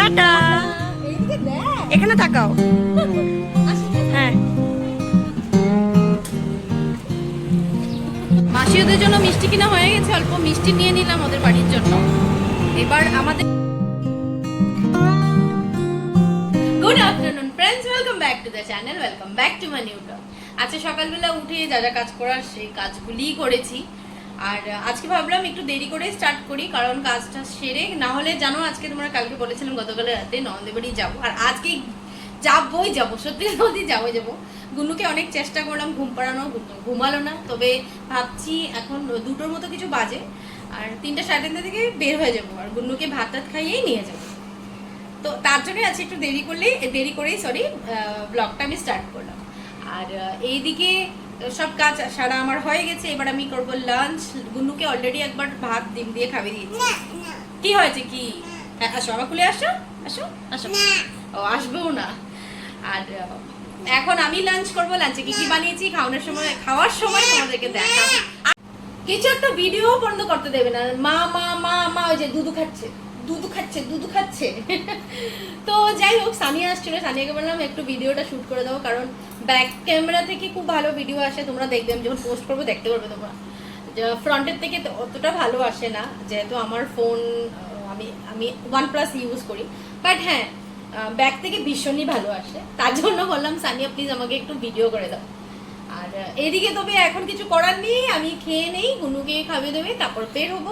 Tata. এখানে তাকাও। হ্যাঁ। মাসি ওদের জন্য মিষ্টি কিনা হয়ে গেছে, অল্প মিষ্টি নিয়ে নিলাম ওদের বাড়ির জন্য। এবার আমাদের good afternoon friends welcome back to the channel welcome back to my new blog আজকে সকালবেলা উঠে যা যা কাজ করার, সেই কাজগুলিই করেছি। আর আজকে ভাবলাম একটু দেরি করে স্টার্ট করি, কারণ কাজটা সেরে, না হলে জানো আজকে তোমরা কালকে বলেছিলাম গতকাল রাতে নন্দেবাড়ি যাব। আর আজকে যাবোই যাব, সত্যি সত্যি যাব যাব। গুনুকে অনেক চেষ্টা করলাম, ঘুম পাড়ানো ঘুমালো না, তবে ভাবছি এখন দুটোর মতো কিছু বাজে, আর তিনটা সাড়ে তিনটা থেকে বের হয়ে যাব, আর গুন্নুকে ভাত টাত খাইয়েই নিয়ে যাব। তো তার জন্যই আজকে একটু দেরি করলেই দেরি করেই সরি ব্লগটা আমি স্টার্ট করলাম। আর এইদিকে সব কাজ সারা আমার হয়ে গেছে এবার আমি করব লাঞ্চ গুন্নুকে অলরেডি একবার ভাত ডিম দিয়ে খাইয়ে দিয়েছি। কি হয়েছে কি? হ্যাঁ আসো আমার খুলে আসো আসো আসো। ও আসবেও না। আর এখন আমি লাঞ্চ করব লাঞ্চে কি কি বানিয়েছি খাওয়ানোর সময় খাওয়ার সময় তোমাদেরকে দেখাবো। কিছু একটা ভিডিও বন্ধ করতে দেবে না। মা মা মা মা ওই যে দুধু খাচ্ছে দুধু খাচ্ছে দুধু খাচ্ছে। তো যাই হোক সানিয়া আসছিল সানিয়াকে বললাম একটু ভিডিওটা শুট করে দাও কারণ ব্যাক ক্যামেরা থেকে খুব ভালো ভিডিও আসে, তোমরা দেখবে, আমি যখন পোস্ট করব দেখতে পারবে তোমরা। ফ্রন্টের থেকে অতটা ভালো আসে না, যেহেতু আমার ফোন আমি আমি ওয়ান প্লাস ইউজ করি। বাট হ্যাঁ ব্যাক থেকে ভীষণই ভালো আসে। তার জন্য বললাম, সানিয়া প্লিজ আমাকে একটু ভিডিও করে দাও। আর এদিকে তবে এখন কিছু করার নেই, আমি খেয়ে নেই, গুনুকে খাবিয়ে দেবে, তারপর বের হব।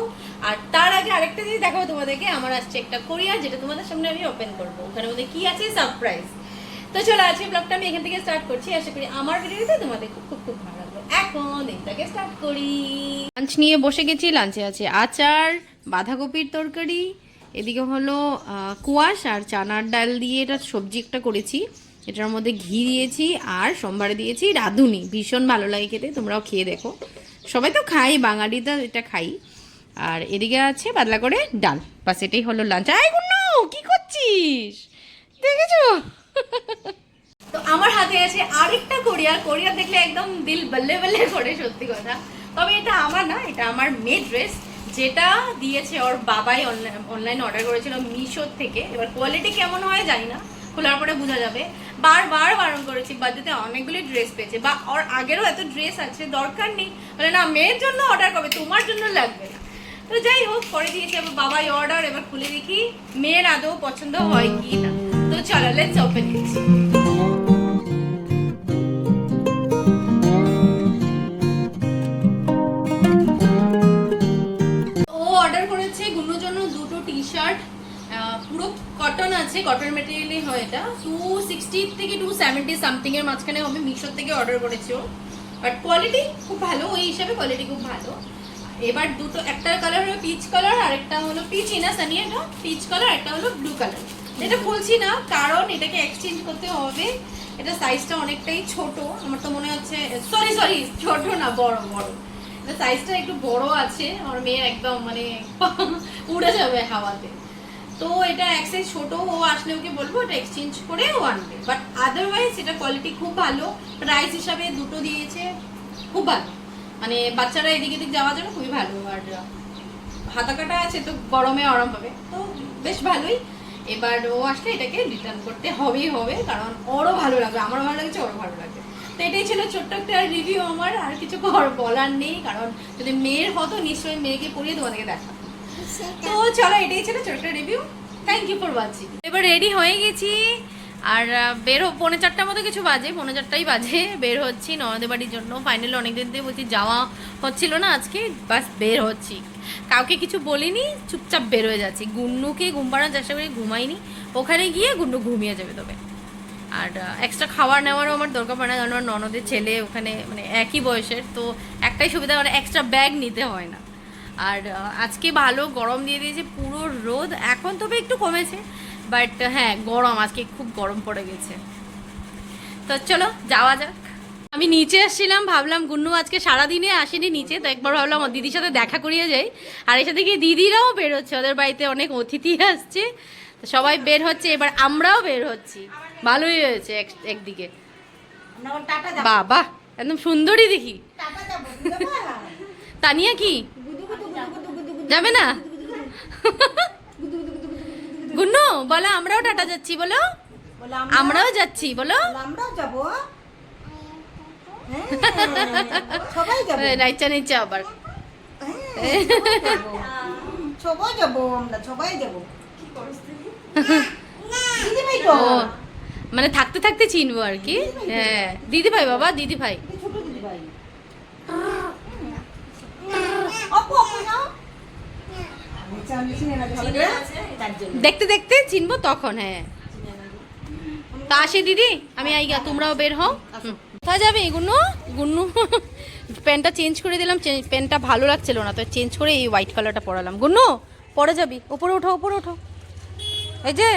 আর তার আগে আরেকটা জিনিস দেখাবো তোমাদেরকে, আমার আসছে একটা কোরিয়ার যেটা তোমাদের সামনে আমি ওপেন করব। ওখানে মধ্যে কি আছে? সারপ্রাইজ তো চলো আজকে ব্লগটা আমি এখান থেকে স্টার্ট করছি। আশা করি আমার ভিডিওতে তোমাদের খুব খুব খুব ভালো লাগবে। এখন দিনটাকে স্টার্ট করি। লাঞ্চ নিয়ে বসে গেছি লাঞ্চে আছে আচার, বাঁধাকপির তরকারি, এদিকে হলো কুয়াশ আর চানার ডাল দিয়ে এটা সবজি একটা করেছি। এটার মধ্যে ঘি দিয়েছি আর সোমবারে দিয়েছি রাঁধুনি। ভীষণ ভালো লাগে খেতে, তোমরাও খেয়ে দেখো। সবাই তো খাই বাঙালিটা এটা খাই। আর এদিকে আছে পাতলা করে ডাল। বাস এটাই হলো লাঞ্চ আয় গুন্নু, কি করছিস? দেখেছ? তো আমার হাতে আছে আরেকটা কোরিয়ার দেখলে একদম দিল বল্লে বল্লে করে, সত্যি কথা। তবে এটা আমার না, এটা আমার ড্রেস যেটা দিয়েছে ওর বাবাই অনলাইন অর্ডার করেছিল মিশোর থেকে। এবার কোয়ালিটি কেমন হয় জানি না, খোলার পরে বোঝা যাবে। বারবার বারণ করেছি বাদ্যতে অনেকগুলি ড্রেস পেয়েছে। বা ওর আগেরও এত ড্রেস আছে, দরকার নেই। বলে, না, মেয়ের জন্য অর্ডার করবে, তোমার জন্য লাগবে না। তো যাই হোক, করে দিয়েছে আবার বাবাই অর্ডার এবার খুলে দেখি মেয়ের আদৌ পছন্দ হয় কি না। তো চলো লেটস ওপেন ইট ও শার্ট পুরো কটন আছে কটন মেটেরিয়ালই হয় এটা। টু সিক্সটি থেকে টু সেভেন্টি সামথিং এর মাঝখানে আমি মিশোর থেকে অর্ডার করেছি বাট কোয়ালিটি খুব ভালো, ওই হিসাবে কোয়ালিটি খুব ভালো। এবার দুটো একটা কালার হলো পিচ কালার আর একটা হলো পিচ ইনা সানি এটা পিচ কালার একটা হলো ব্লু কালার এটা খুলছি না, কারণ এটাকে এক্সচেঞ্জ করতে হবে। এটা সাইজটা অনেকটাই ছোট। আমার তো মনে হচ্ছে সরি সরি ছোট না, বড় বড়। এটা সাইজটা একটু বড় আছে, আমার মেয়ের একদম মানে উড়ে যাবে হাওয়াতে। তো এটা এক সাইজ ছোট, ও আসলে ওকে বলব এটা এক্সচেঞ্জ করে ও আনবে। বাট আদারওয়াইজ এটা কোয়ালিটি খুব ভালো। প্রাইস হিসাবে দুটো দিয়েছে, খুব ভালো। মানে বাচ্চারা এদিক এদিক যাওয়ার জন্য খুবই ভালো। আর হাতা কাটা আছে তো গরমে আরাম পাবে। তো বেশ ভালোই। এবার ও আসলে এটাকে রিটার্ন করতে হবেই হবে, কারণ ওরও ভালো লাগবে, আমারও ভালো লাগছে, ওরও ভালো লাগবে। তো এটাই ছিল ছোট্ট একটা রিভিউ আমার, আর কিছু বলার নেই, কারণ যদি মেয়ের হতো নিশ্চয়ই মেয়েকে পড়িয়ে তোমাদেরকে দেখা তো চলো, এটাই ছিল ছোট্ট review thank you for watching এবার রেডি হয়ে গেছি, আর বের পৌনে চারটার মতো কিছু বাজে, পৌনে চারটাই বাজে, বের হচ্ছি ননদের বাড়ির জন্য। ফাইনালি অনেকদিন থেকে বলছি যাওয়া হচ্ছিল না আজকে, বাস বের হচ্ছি। কাউকে কিছু বলিনি, চুপচাপ বের হয়ে যাচ্ছি। গুন্নুকে ঘুম চেষ্টা করি ঘুমাইনি। ওখানে গিয়ে গুন্নু ঘুমিয়ে যাবে তবে। আর এক্সট্রা খাবার নেওয়ারও আমার দরকার পড়ে না, কারণ আমার ননদের ছেলে ওখানে মানে একই বয়সের, তো একটাই সুবিধা মানে এক্সট্রা ব্যাগ নিতে হয় না। আর আজকে ভালো গরম দিয়ে দিয়েছে, পুরো রোদ। এখন তবে একটু কমেছে বাট হ্যাঁ গরম আজকে খুব গরম পড়ে গেছে। তো চলো, যাওয়া যাক। আমি নিচে আসছিলাম ভাবলাম গুন্নু আজকে সারাদিনে আসেনি নিচে তো একবার ভাবলাম আমার দিদির সাথে দেখা করিয়ে যাই। আর এসে দেখি দিদিরাও বের হচ্ছে ওদের বাড়িতে অনেক অতিথি আসছে। তো সবাই বের হচ্ছে এবার আমরাও বের হচ্ছি। ভালোই হয়েছে এক- একদিকে। বাবা একদম সুন্দরী দেখি। তানিয়া কি? যাবে না? গুন্নু বলো আমরাও টাটা যাচ্ছি বলো। আমরাও যাচ্ছি বলো আমরাও যাব। সবাই যাব। নাইচা নিচা আবার। হ্যাঁ, সবাই যাব। আমরা সবাই যাব। মানে থাকতে থাকতে চিনবো আর কি। হ্যাঁ দিদি ভাই বাবা দিদি ভাই। দেখতে দেখতে চিনবো তখন হ্যাঁ। তা আসি দিদি আমি আই গা তোমরাও বের হও। কোথায় যাবে গুন্নু? গুন্নু প্যান্টটা চেঞ্জ করে দিলাম প্যান্টটা ভালো লাগছিল না তো চেঞ্জ করে এই হোয়াইট কালারটা পরালাম। গুন্নু পরে যাবি। উপরে ওঠো উপরে ওঠো এই যে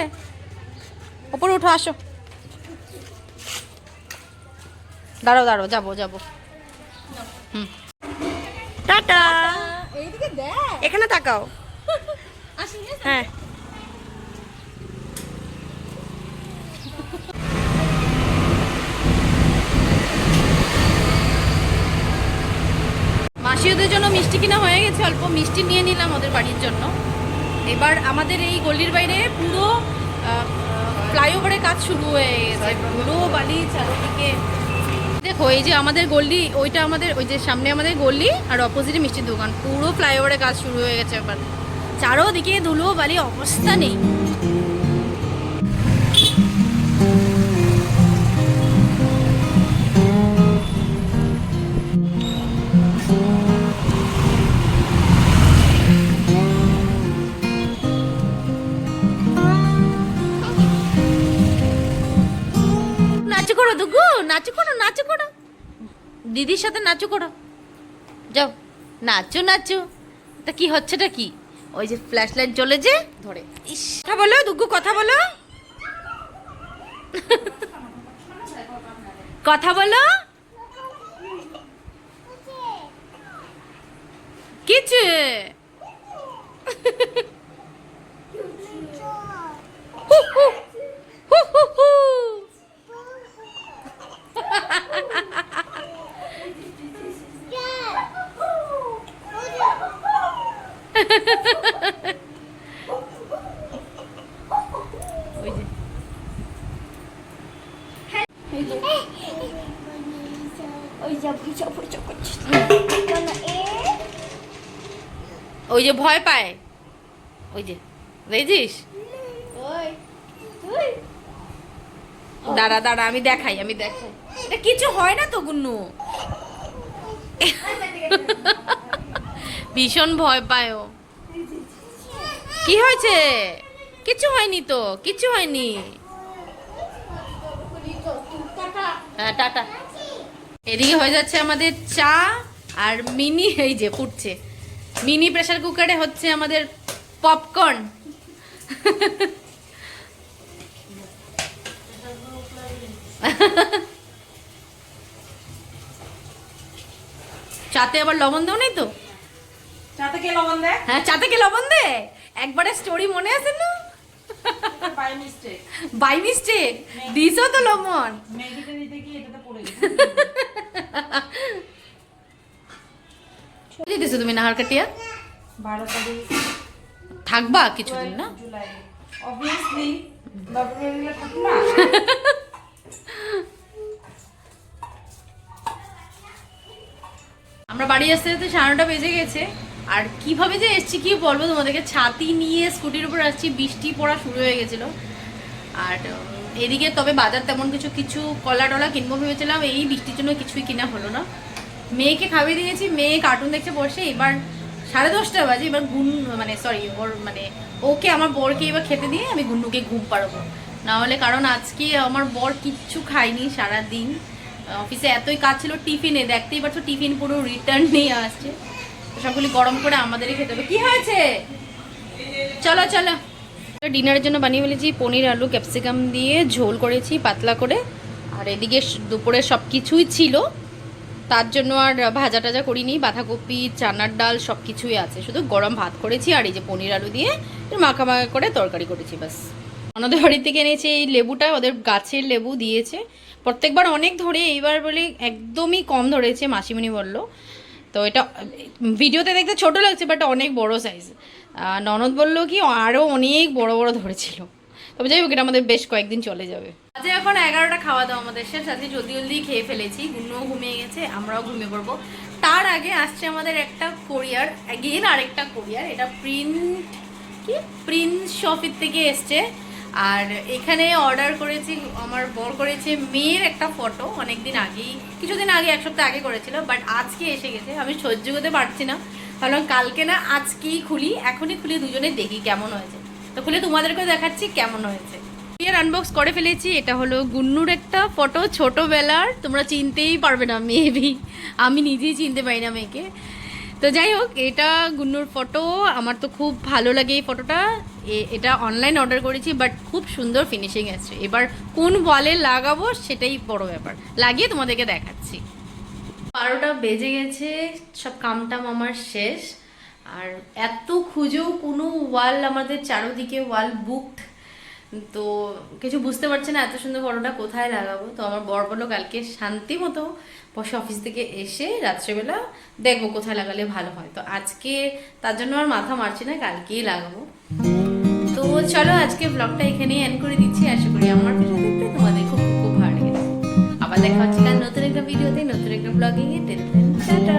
উপরে উঠো আসো। দাঁড়াও দাঁড়াও যাব যাব। হুম। টাটা। এখানে তাকাও। হ্যাঁ। ওদের জন্য মিষ্টি কিনা হয়ে গেছে, অল্প মিষ্টি নিয়ে নিলাম ওদের বাড়ির জন্য। এবার আমাদের এই গলির বাইরে পুরো ফ্লাইওভারের কাজ শুরু হয়ে গেছে, পুরো বালি চারিদিকে। দেখো, এই যে আমাদের গল্লি ওইটা আমাদের, ওই যে সামনে আমাদের গল্লি আর অপোজিটে মিষ্টির দোকান। পুরো ফ্লাইওভারের কাজ শুরু হয়ে গেছে এবার। চারোদিকে ধুলো বালি, অবস্থা নেই। করো দুগু নাচু করো নাচু করো। দিদির সাথে নাচু করো। যাও নাচো নাচো। তা কি হচ্ছেটা কি? ওই যে ফ্ল্যাশ লাইট জ্বলে যে ধরে। ইস। কথা বলো দুগু কথা বলো। কথা বলো। কিছু ওই যে ভয় পায়। ওই যে, দেখছিস? দাঁড়া দাঁড়া, আমি দেখাই আমি দেখাই। এটা কিছু হয় না তো, গুন্নু। ভীষণ ভয় পায় ও। কি হয়েছে? কিছু হয়নি তো কিছু হয়নি। হ্যাঁ টাটা। এদিকে হয়ে যাচ্ছে আমাদের চা আর মিনি এই যে ফুটছে। মিনি প্রেসার কুকারে হচ্ছে আমাদের পপকর্ন চাতে আবার লবণ দেও নেই তো? চাতে কে লবণ দেয়? হ্যাঁ চাতে কি লবণ দে একবারে স্টোরি মনে আছে না বাই মিস্টেক বাই মিস্টেক দিছো তো লবণ? গিয়ে এটাতে পড়ে গেছে। দিতেছো তুমি নাহার কাটিয়া? বারো তারিখ। থাকবা কিছুদিন না? জুলাই অবভিয়াসলি না। আমরা বাড়ি আসতে আসতে সাড়ে নটা বেজে গেছে। আর কীভাবে যে এসছি কি বলব তোমাদেরকে? ছাতি নিয়ে স্কুটির উপর আসছি, বৃষ্টি পড়া শুরু হয়ে গেছিল। আর এদিকে তবে বাজার তেমন কিছু কিছু কলা টলা কিনবো ভেবেছিলাম, এই বৃষ্টির জন্য কিছুই কিনা হলো না। মেয়েকে খাইয়ে দিয়েছি, মেয়ে কার্টুন দেখছে বসে, এবার সাড়ে দশটা বাজে, এবার গুন মানে সরি ওর মানে ওকে, আমার বরকে এবার খেতে দিয়ে আমি গুন্নুকে ঘুম পাড়াবো। না হলে কারণ আজকে আমার বর কিচ্ছু খায়নি সারা দিন অফিসে এতই কাজ ছিল, টিফিনে, দেখতেই পাচ্ছ, টিফিন পুরো রিটার্ন নিয়ে আসছে। সবগুলি গরম করে আমাদেরই খেতে হবে। কি হয়েছে? চলো চলো। ডিনারের জন্য বানিয়ে ফেলেছি পনির, আলু, ক্যাপসিকাম দিয়ে ঝোল করেছি, পাতলা করে। আর এদিকে দুপুরে সব কিছুই ছিল। তার জন্য আর ভাজা টাজা করিনি। বাঁধাকপি, চানার ডাল সব কিছুই আছে। শুধু গরম ভাত করেছি আর এই যে পনির, আলু দিয়ে মাখা মাখা করে তরকারি করেছি ব্যাস। ওনাদের বাড়ি থেকে এনেছি এই লেবুটা, ওদের গাছের লেবু দিয়েছে। প্রত্যেকবার অনেক ধরে, এইবার বলে একদমই কম ধরেছে, মাসিমণি বলল। তো এটা, ভিডিওতে দেখতে ছোট লাগছে বাট অনেক বড় সাইজ ননদ বলল কি আরও অনেক বড় বড় ধরেছিল। তবে যাই হোক, এটা আমাদের বেশ কয়েকদিন চলে যাবে। আজ এখন এগারোটা, খাওয়া দাওয়া আমাদের শেষ। আজকে জলদি জলদি খেয়ে ফেলেছি গুন্নুও ঘুমিয়ে গেছে, আমরাও ঘুমিয়ে পড়ব। তার আগে আসছে আমাদের একটা কোরিয়ার অ্যাগেন আরেকটা কোরিয়ার এটা প্রিন্ট কি? প্রিন্স শপের থেকে এসছে। আর এখানে অর্ডার করেছি, আমার বর করেছে মেয়ের একটা ফটো অনেকদিন আগেই, কিছুদিন আগে, এক সপ্তাহ আগে করেছিল বাট আজকে এসে গেছে, আমি সহ্য করতে পারছি না। ভাবলাম কালকে না, আজকেই খুলি, এখনই খুলি দুজনে দেখি কেমন হয়েছে। তো খুলে তোমাদেরকেও দেখাচ্ছি কেমন হয়েছে। ইয়ার আনবক্স করে ফেলেছি, এটা হলো গুন্নুর একটা ফটো ছোটোবেলার, তোমরা চিনতেই পারবে না মেবি আমি নিজেই চিনতে পারি না মেয়েকে। তো যাই হোক, এটা গুন্নুর ফটো আমার তো খুব ভালো লাগে এই ফটোটা এটা অনলাইন অর্ডার করেছি বাট খুব সুন্দর ফিনিশিং আছে। এবার কোন ওয়ালে লাগাবো সেটাই বড় ব্যাপার। লাগিয়ে তোমাদেরকে দেখাচ্ছি। বারোটা বেজে গেছে, সব কামটাম আমার শেষ। আর এত খুঁজেও কোনো ওয়াল আমাদের চারোদিকে ওয়াল বুকড তো কিছু বুঝতে পারছে না এত সুন্দর ফটোটা কোথায় লাগাবো? তো আমার বর বলল কালকে শান্তি মতো বসে অফিস থেকে এসে রাত্রেবেলা দেখব কোথায় লাগালে ভালো হয়। তো আজকে তার জন্য আর মাথা মারছি না, কালকেই লাগাবো। তো চলো আজকে ব্লগটা এখানেই এন্ড করে দিচ্ছি। আশা করি আমার দেখতে তোমাদের খুব খুব ভালো লেগেছে। আবার দেখা হচ্ছে নতুন একটা ভিডিওতে নতুন একটা ব্লগে টাটা!